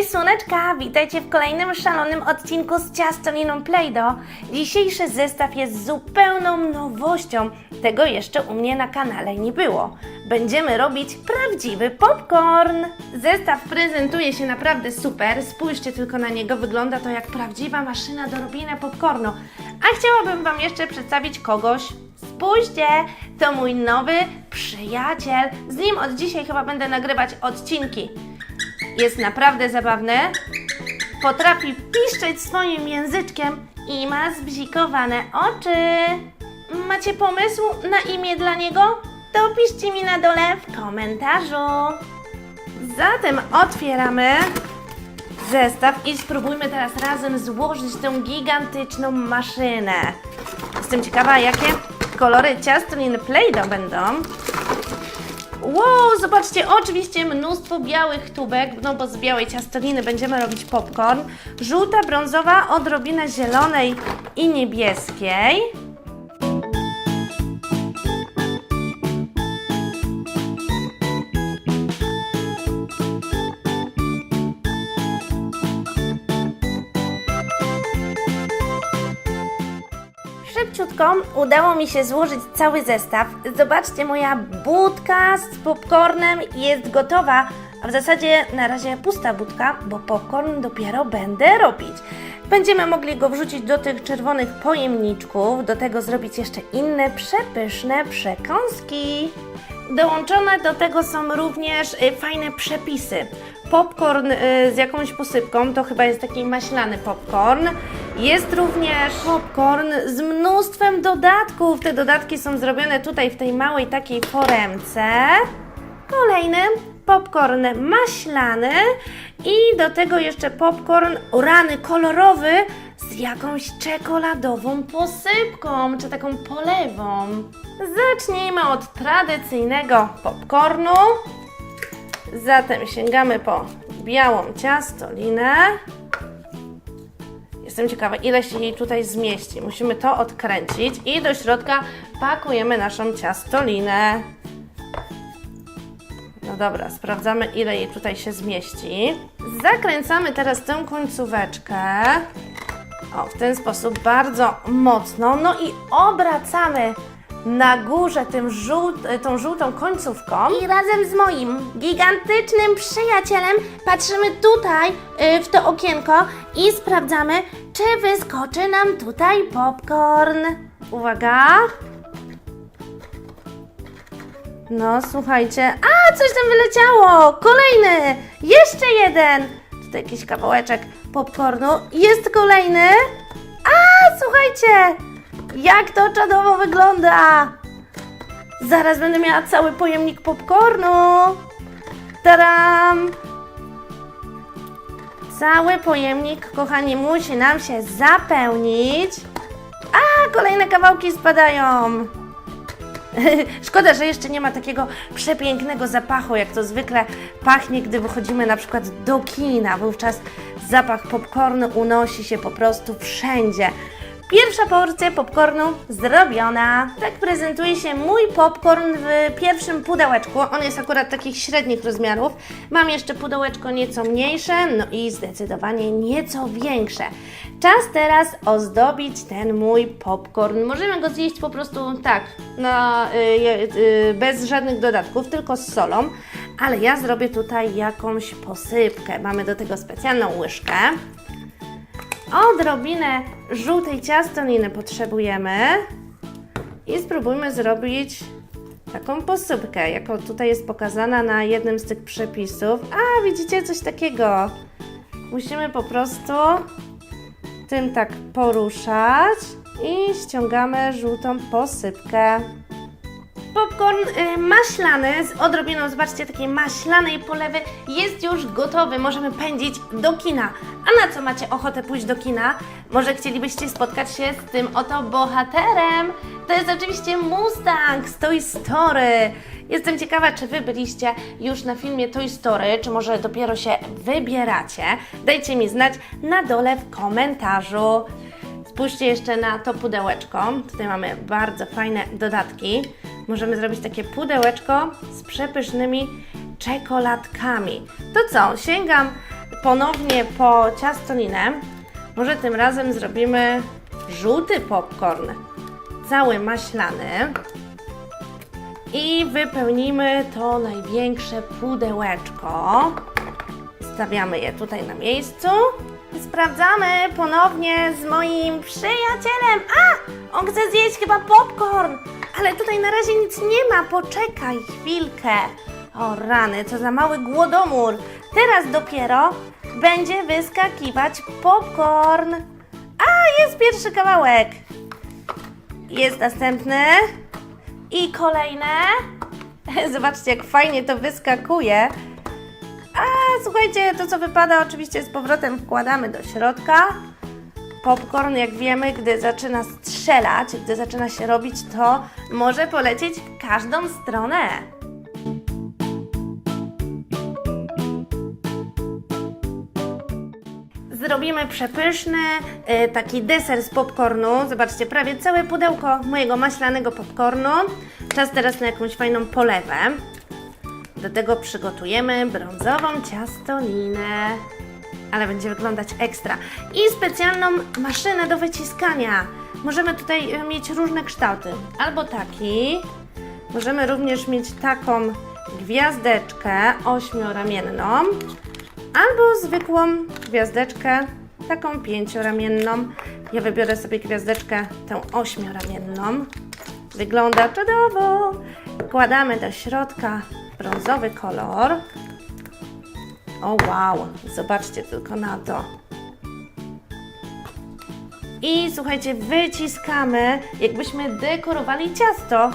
Cześć słoneczka, witajcie w kolejnym szalonym odcinku z ciastoliną Play-Doh. Dzisiejszy zestaw jest zupełną nowością. Tego jeszcze u mnie na kanale nie było. Będziemy robić prawdziwy popcorn. Zestaw prezentuje się naprawdę super. Spójrzcie tylko na niego, wygląda to jak prawdziwa maszyna do robienia popcornu. A chciałabym Wam jeszcze przedstawić kogoś. Spójrzcie, to mój nowy przyjaciel. Z nim od dzisiaj chyba będę nagrywać odcinki. Jest naprawdę zabawny. Potrafi piszczeć swoim języczkiem i ma zbzikowane oczy. Macie pomysł na imię dla niego? To piszcie mi na dole w komentarzu. Zatem otwieramy zestaw i spróbujmy teraz razem złożyć tę gigantyczną maszynę. Jestem ciekawa, jakie kolory ciastoliny Play-Doh będą. Wow, zobaczcie, oczywiście mnóstwo białych tubek, no bo z białej ciastoliny będziemy robić popcorn. Żółta, brązowa, odrobina zielonej i niebieskiej. Szybciutko udało mi się złożyć cały zestaw. Zobaczcie, moja budka z popcornem jest gotowa. A w zasadzie na razie pusta budka, bo popcorn dopiero będę robić. Będziemy mogli go wrzucić do tych czerwonych pojemniczków, do tego zrobić jeszcze inne przepyszne przekąski. Dołączone do tego są również y, fajne przepisy. Popcorn y, z jakąś posypką, to chyba jest taki maślany popcorn. Jest również popcorn z mnóstwem dodatków. Te dodatki są zrobione tutaj w tej małej takiej foremce. Kolejny popcorn maślany i do tego jeszcze popcorn rany kolorowy z jakąś czekoladową posypką, czy taką polewą. Zacznijmy od tradycyjnego popcornu. Zatem sięgamy po białą ciastolinę. Jestem ciekawa, ile się jej tutaj zmieści. Musimy to odkręcić i do środka pakujemy naszą ciastolinę. No dobra, sprawdzamy, ile jej tutaj się zmieści. Zakręcamy teraz tę końcóweczkę. O, w ten sposób bardzo mocno. No i obracamy na górze tym żółt, tą żółtą końcówką. I razem z moim gigantycznym przyjacielem patrzymy tutaj y, w to okienko i sprawdzamy, czy wyskoczy nam tutaj popcorn. Uwaga. No, słuchajcie. A, coś tam wyleciało! Kolejny! Jeszcze jeden! Tutaj jakiś kawałeczek popcornu. Jest kolejny. A, słuchajcie! Jak to czadowo wygląda! Zaraz będę miała cały pojemnik popcornu. Taram! Cały pojemnik, kochani, musi nam się zapełnić. A, kolejne kawałki spadają. Szkoda, że jeszcze nie ma takiego przepięknego zapachu, jak to zwykle pachnie, gdy wychodzimy na przykład do kina. Wówczas zapach popcornu unosi się po prostu wszędzie. Pierwsza porcja popcornu zrobiona. Tak prezentuje się mój popcorn w pierwszym pudełeczku. On jest akurat takich średnich rozmiarów. Mam jeszcze pudełeczko nieco mniejsze, no i zdecydowanie nieco większe. Czas teraz ozdobić ten mój popcorn. Możemy go zjeść po prostu tak, na, y, y, bez żadnych dodatków, tylko z solą. Ale ja zrobię tutaj jakąś posypkę. Mamy do tego specjalną łyżkę. Odrobinę żółtej ciastoliny potrzebujemy i spróbujmy zrobić taką posypkę, jako tutaj jest pokazana na jednym z tych przepisów. A, widzicie coś takiego? Musimy po prostu tym tak poruszać i ściągamy żółtą posypkę. Popcorn y, maślany z odrobiną, zobaczcie, takiej maślanej polewy jest już gotowy. Możemy pędzić do kina. A na co macie ochotę pójść do kina? Może chcielibyście spotkać się z tym oto bohaterem? To jest oczywiście Mustang z Toy Story. Jestem ciekawa, czy Wy byliście już na filmie Toy Story, czy może dopiero się wybieracie. Dajcie mi znać na dole w komentarzu. Spójrzcie jeszcze na to pudełeczko. Tutaj mamy bardzo fajne dodatki. Możemy zrobić takie pudełeczko z przepysznymi czekoladkami. To co? Sięgam ponownie po ciastolinę. Może tym razem zrobimy żółty popcorn, cały maślany. I wypełnimy to największe pudełeczko. Stawiamy je tutaj na miejscu. Sprawdzamy ponownie z moim przyjacielem. A! On chce zjeść chyba popcorn. Ale tutaj na razie nic nie ma. Poczekaj chwilkę. O rany, co za mały głodomór. Teraz dopiero będzie wyskakiwać popcorn. A, jest pierwszy kawałek. Jest następny. I kolejne. Zobaczcie, jak fajnie to wyskakuje. Słuchajcie, to co wypada, oczywiście z powrotem wkładamy do środka. Popcorn, jak wiemy, gdy zaczyna strzelać, gdy zaczyna się robić, to może polecieć w każdą stronę. Zrobimy przepyszny y, taki deser z popcornu. Zobaczcie, prawie całe pudełko mojego maślanego popcornu. Czas teraz na jakąś fajną polewę. Do tego przygotujemy brązową ciastolinę. Ale będzie wyglądać ekstra. I specjalną maszynę do wyciskania. Możemy tutaj y, mieć różne kształty. Albo taki. Możemy również mieć taką gwiazdeczkę ośmioramienną. Albo zwykłą gwiazdeczkę, taką pięcioramienną. Ja wybiorę sobie gwiazdeczkę tę ośmioramienną. Wygląda czadowo. Wkładamy do środka brązowy kolor. O wow, zobaczcie tylko na to. I słuchajcie, wyciskamy, jakbyśmy dekorowali ciasto.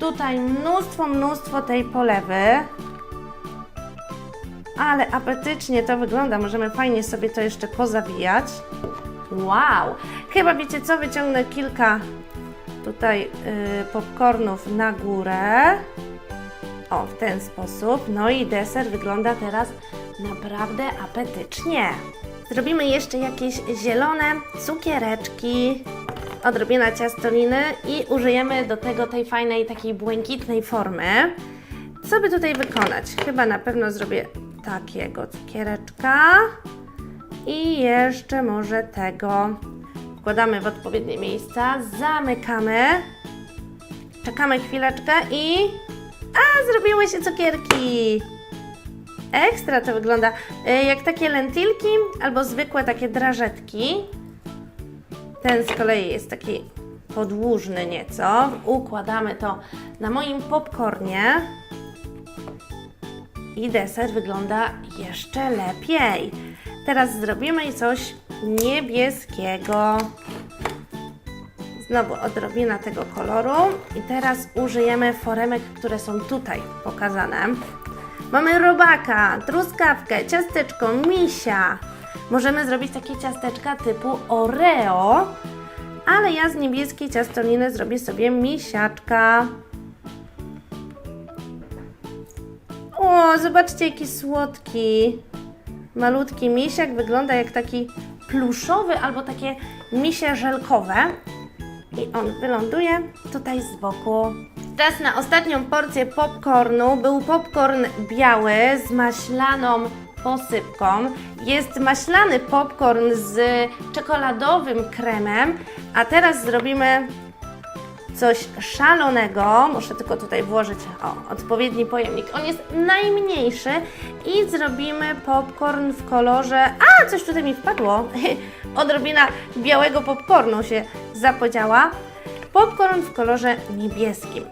Tutaj mnóstwo, mnóstwo tej polewy. Ale apetycznie to wygląda. Możemy fajnie sobie to jeszcze pozawijać. Wow! Chyba wiecie co? Wyciągnę kilka tutaj yy, popcornów na górę. O, w ten sposób. No i deser wygląda teraz naprawdę apetycznie. Zrobimy jeszcze jakieś zielone cukiereczki, odrobina ciastoliny i użyjemy do tego tej fajnej, takiej błękitnej formy. Co by tutaj wykonać? Chyba na pewno zrobię takiego cukiereczka i jeszcze może tego. Wkładamy w odpowiednie miejsca, zamykamy, czekamy chwileczkę i... A, zrobiły się cukierki! Ekstra to wygląda. y, Jak takie lentilki albo zwykłe takie drażetki. Ten z kolei jest taki podłużny nieco. Układamy to na moim popcornie. I deser wygląda jeszcze lepiej. Teraz zrobimy coś niebieskiego. Znowu odrobina tego koloru. I teraz użyjemy foremek, które są tutaj pokazane. Mamy robaka, truskawkę, ciasteczko, misia. Możemy zrobić takie ciasteczka typu Oreo, ale ja z niebieskiej ciastoliny zrobię sobie misiaczka. O, zobaczcie jaki słodki. Malutki misiak wygląda jak taki pluszowy albo takie misie żelkowe. I on wyląduje tutaj z boku. Czas na ostatnią porcję popcornu. Był popcorn biały z maślaną posypką. Jest maślany popcorn z czekoladowym kremem. A teraz zrobimy coś szalonego. Muszę tylko tutaj włożyć o, odpowiedni pojemnik. On jest najmniejszy i zrobimy popcorn w kolorze. A, coś tutaj mi wpadło. Odrobina białego popcornu się zapodziała. Popcorn w kolorze niebieskim.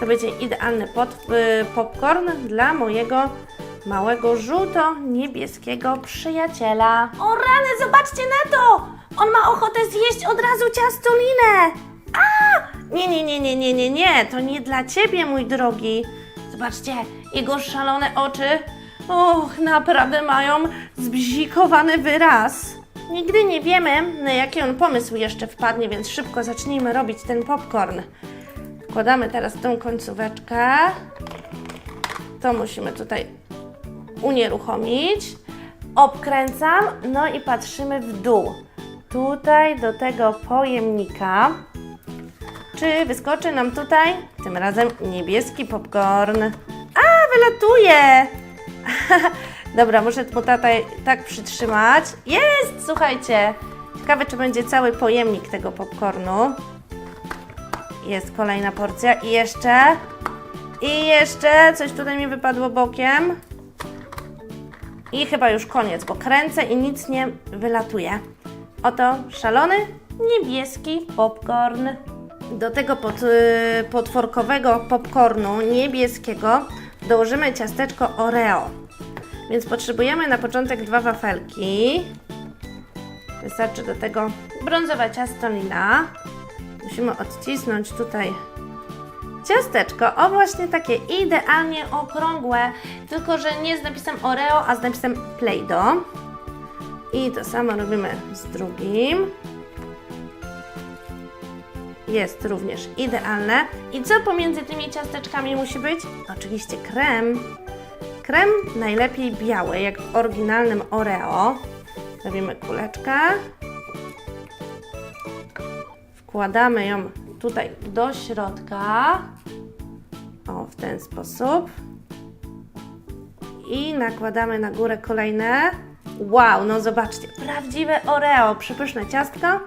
To będzie idealny pod, y, popcorn dla mojego małego żółto-niebieskiego przyjaciela. O rany, zobaczcie na to! On ma ochotę zjeść od razu ciastolinę! Nie, nie, nie, nie, nie, nie, nie, to nie dla ciebie, mój drogi. Zobaczcie, jego szalone oczy, och, naprawdę mają zbzikowany wyraz. Nigdy nie wiemy, na jaki on pomysł jeszcze wpadnie, więc szybko zacznijmy robić ten popcorn. Wkładamy teraz tą końcóweczkę. To musimy tutaj unieruchomić. Obkręcam, no i patrzymy w dół. Tutaj do tego pojemnika. Czy wyskoczy nam tutaj tym razem niebieski popcorn? A, wylatuje! Dobra, muszę mu tata tak przytrzymać. Jest! Słuchajcie. Ciekawe, czy będzie cały pojemnik tego popcornu. Jest kolejna porcja. I jeszcze. I jeszcze. Coś tutaj mi wypadło bokiem. I chyba już koniec, bo kręcę i nic nie wylatuje. Oto szalony niebieski popcorn. Do tego pod, y, potworkowego popcornu niebieskiego dołożymy ciasteczko Oreo. Więc potrzebujemy na początek dwa wafelki. Wystarczy do tego brązowe ciasto lila. Musimy odcisnąć tutaj ciasteczko. O, właśnie takie idealnie okrągłe, tylko że nie z napisem Oreo, a z napisem Play-Doh. I to samo robimy z drugim. Jest również idealne. I co pomiędzy tymi ciasteczkami musi być? Oczywiście krem. Krem najlepiej biały, jak w oryginalnym Oreo. Robimy kuleczkę. Wkładamy ją tutaj do środka. O, w ten sposób. I nakładamy na górę kolejne. Wow, no zobaczcie, prawdziwe Oreo, przepyszne ciastko,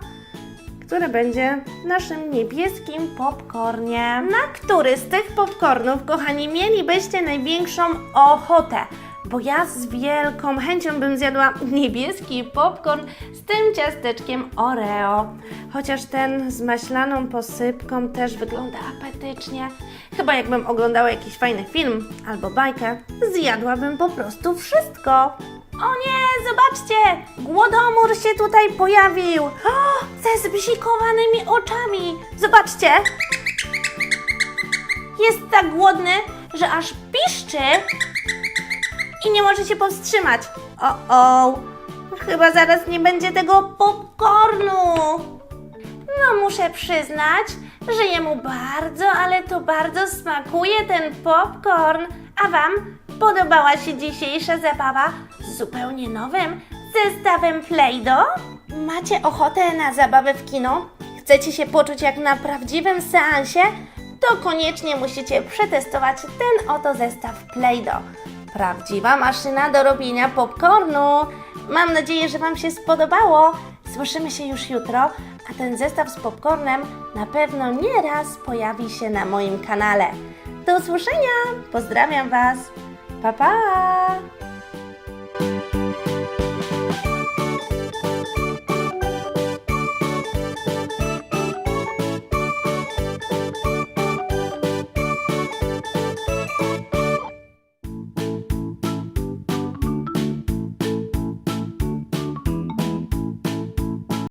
które będzie naszym niebieskim popcornie. Na który z tych popcornów, kochani, mielibyście największą ochotę? Bo ja z wielką chęcią bym zjadła niebieski popcorn z tym ciasteczkiem Oreo. Chociaż ten z maślaną posypką też wygląda apetycznie. Chyba jakbym oglądała jakiś fajny film albo bajkę, zjadłabym po prostu wszystko. O nie, zobaczcie! Głodomór się tutaj pojawił! O, ze zbzikowanymi oczami! Zobaczcie! Jest tak głodny, że aż piszczy i nie może się powstrzymać. O, o! Chyba zaraz nie będzie tego popcornu! No, muszę przyznać, że jemu bardzo, ale to bardzo smakuje ten popcorn. A Wam podobała się dzisiejsza zabawa z zupełnie nowym zestawem Play-Doh? Macie ochotę na zabawę w kino? Chcecie się poczuć jak na prawdziwym seansie? To koniecznie musicie przetestować ten oto zestaw Play-Doh. Prawdziwa maszyna do robienia popcornu. Mam nadzieję, że Wam się spodobało. Słyszymy się już jutro, a ten zestaw z popcornem na pewno nie raz pojawi się na moim kanale. Do usłyszenia! Pozdrawiam Was! Pa pa!